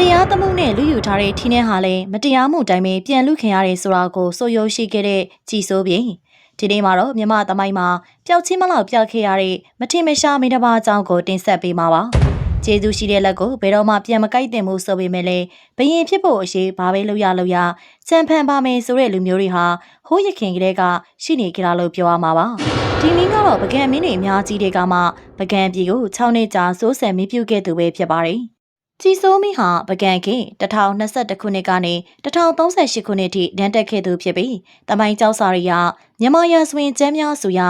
တရားသမှုနဲ့လူယူထားတဲ့ထင်းထဲဟာလည်းမတရားမှုတိုင်းပဲပြန်လူခင်ရတယ်ဆိုတာကိုစိုးရိုးရှိခဲ့တဲ့ကြည်စိုးပြင်ဒီနေ့မှာတော့မြမသမိုင်းမှာပျောက်ချင်းမလောက်ပျောက်ခဲ့ရတဲ့မထင်မရှားမိတပါအကြောင်းကိုတင်ဆက်ပေးမှာပါကျေးဇူးရှိတဲ့လက်ကိုဘယ်တော့မှပြန်မကိုက်တင်မှုဆိုပေမဲ့လည်းဘယင်ဖြစ်ဖို့အရေးဘာပဲလုပ်ရလုပ်ရစံဖန်ပါမယ်ဆိုတဲ့လူမျိုးတွေဟာဟိုးရခင်ကလေးကရှိနေကြတာလို့ပြောရမှာပါဒီမင်းကတော့ပကံမင်းတွေအများကြီးတွေကမှပကံပြည်ကို6နှစ်ကြာစိုးစံမီးပြုတ်ခဲ့သူပဲဖြစ်ပါတယ် ကြည်စိုးမီဟာပကံခေ1021ခုနှစ်ကနေ1038ခုနှစ်ထိတန်းတက်ခဲ့သူဖြစ်ပြီးတမိုင်းကျောက်စာရီကမြန်မာရာဇဝင်ကျမ်းများစုရ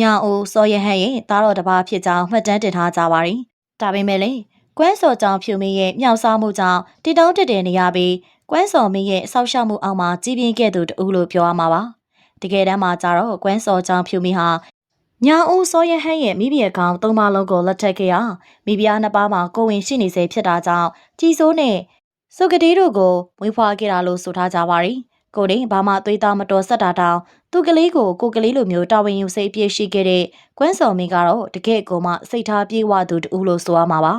ညာအိုစောရဟန်ရဲ့သားတော်တစ်ပါးဖြစ်ကြောင်းမှတ်တမ်းတင်ထားကြပါတယ်။ဒါပေမဲ့လည်းကွမ်းစော်ကြောင့်ဖြူမင်းရဲ့မြောက်စားမှုကြောင့်တည်တောင်းတက်တယ်နေရပြီးကွမ်းစော်မင်းရဲ့ဆောက်ရှောက်မှုအောက်မှာကြီးပြင်းခဲ့သူတဦးလို့ပြောရမှာပါ။တကယ်တမ်းမှာကျတော့ကွမ်းစော်ကြောင့်ဖြူမင်းဟာ ညာဦးစောရဟန်းရဲ့မိဘကောင်သုံးပါလုံးကိုလက်ထပ်ခဲ့ရမိဖုရားနှစ်ပါးမှာကိုဝင်ရှိနေစေဖြစ်တာကြောင့်ကြည်စိုးနဲ့စုကတိတို့ကိုမွေးဖွားခဲ့တာလို့ဆိုထားကြပါရီကိုတင်ဘာမှသွေးသားမတော်ဆက်တာတောင်သူကလေးကိုကိုကလေးလိုမျိုးတာဝန်ယူစိတ်ပြည့်ရှိခဲ့တဲ့ကွမ်းစော်မင်းကတော့တကယ့်ကိုမှစိတ်ထားပြေဝသူတူလို့ဆိုရမှာပါ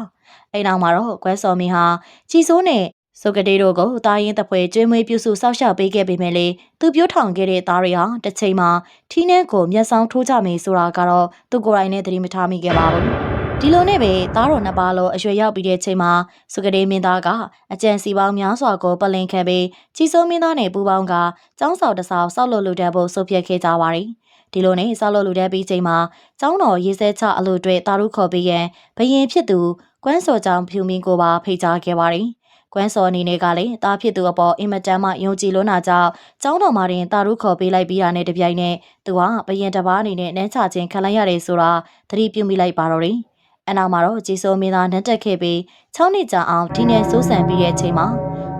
အဲ့နောက်မှာတော့ကွမ်းစော်မင်းဟာကြည်စိုးနဲ့ ဆိုကတေတို့ကိုတာရင်တပွဲကျွေးမွေးပြုစုစောက်ရှောက်ပေးခဲ့ပေမဲ့လေသူပြောထောင်ခဲ့တဲ့သားတွေဟာတစ်ချိန်မှာထီးနှန်းကိုမျက်စောင်းထိုးကြမယ်ဆိုတာကတော့သူကိုယ်တိုင်နဲ့သတိမထားမိခဲ့ပါဘူးဒီလိုနဲ့ပဲသားတော်နှစ်ပါးလုံးအရွယ်ရောက်ပြီးတဲ့ချိန်မှာစုကတေမင်းသားကအကြံစီပေါင်းများစွာကိုပလင်ခံပြီးကြီးစိုးမင်းသားနဲ့ပူပေါင်းကចောင်းဆောင်တဆောက်ဆောက်လို့လူတက်ဖို့ဆုတ်ပြတ်ခဲ့ကြပါရီဒီလိုနဲ့ဆောက်လို့လူတက်ပြီးချိန်မှာចောင်းတော်ရေးစဲချအလို့တွေတာရုခေါ်ပြီးရန်ဘယင်ဖြစ်သူကွမ်းစော်ကြောင့်ဖြူမင်းကိုပါဖိတ်ကြားခဲ့ပါရီ ကွမ်းစော်အနေနဲ့ကလည်းတားဖြစ်သူအပေါ်အင်မတန်မှယုံကြည်လွန်းတာကြောင့်ចောင်းတော်မှာတင်တာရုခေါ်ပေးလိုက်ပြီးတာနဲ့တပြိုင်နက်သူကဘယင်တစ်ပါးအနေနဲ့နန်းချခြင်းခံလိုက်ရတယ်ဆိုတာသတိပြုမိလိုက်ပါတော့တယ်။အနောက်မှာတော့ជីစိုးမင်းသားနှက်တက်ခဲ့ပြီး6နှစ်ကြာအောင်ဒီနယ်စိုးစံပြီးတဲ့အချိန်မှာ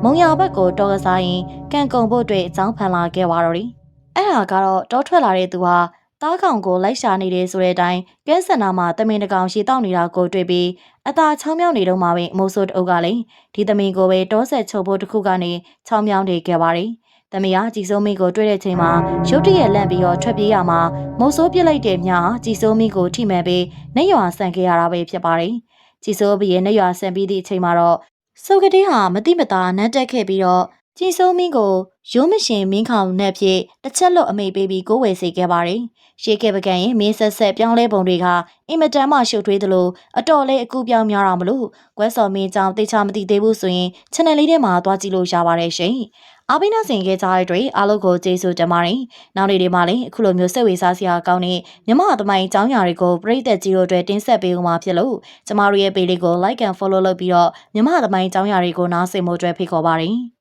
မုံရဘက်ကိုတော်ကစားရင်ကံကုံဖို့အတွက်အကြောင်းဖန်လာခဲ့ပါတော့တယ်။အဲ့ဟာကတော့တောထွက်လာတဲ့သူဟာ တားကောင်ကိုလိုက်ရှာနေတယ်ဆိုတဲ့အတိုင်းကဲဆန္ဒမှာတမင်တကောင်ရှည်တောက်နေတာကိုတွေ့ပြီးအသာချောင်းမြောင်းနေတော့မှပဲအမိုးဆိုးတအုပ်ကလည်းဒီသမင်ကိုပဲတောဆက်ချုပ်ဖို့တစ်ခုကနေချောင်းမြောင်းနေခဲ့ပါတယ်။သမီးကကြည်စိုးမင်းကိုတွေ့တဲ့ချိန်မှာရုတ်တရက်လန့်ပြီးတော့ထွက်ပြေးရမှာမုတ်ဆိုးပြစ်လိုက်တဲ့မြကြည်စိုးမင်းကိုထိမှန်ပြီးနှရွာဆန်ခဲ့ရတာပဲဖြစ်ပါတယ်။ကြည်စိုးဘရဲ့နှရွာဆန်ပြီးသည့်အချိန်မှာတော့စုကတိဟာမတိမတာနန်းတက်ခဲ့ပြီးတော့ ကြည်စိုးမင်းကိုရိုးမရှင်မင်းခေါင်နဲ့ဖြစ်တစ်ချက်လွတ်အမိပေးပြီးကိုဝယ်စေခဲ့ပါတယ်။ရှေးကပကံရဲ့မင်းဆက်ဆက်ပြောင်းလဲပုံတွေကအင်မတန်မှရှုပ်ထွေးသလိုအတော်လေးအကူပြောင်းများတာမလို့ကွဲစော်မင်းကြောင့်တေချာမသိသေးဘူးဆိုရင် channel လေးထဲမှာသွားကြည့်လို့ရပါတယ်ရှင်။အားပေးနှဆင်ခဲ့ကြတဲ့အတွက်အားလုံးကိုကျေးဇူးတင်ပါတယ်။နောက်နေ့တွေမှာလည်းအခုလိုမျိုးစိတ်ဝင်စားစရာကောင်းတဲ့မြမသမိုင်းအကြောင်းအရာတွေကိုပရိသတ်ကြီးတို့အတွက်တင်ဆက်ပေးဦးမှာဖြစ်လို့ကျမတို့ရဲ့ page လေးကို like and follow လုပ်ပြီးတော့မြမသမိုင်းအကြောင်းအရာတွေကိုနားဆင်ဖို့အတွက်ဖိတ်ခေါ်ပါတယ်။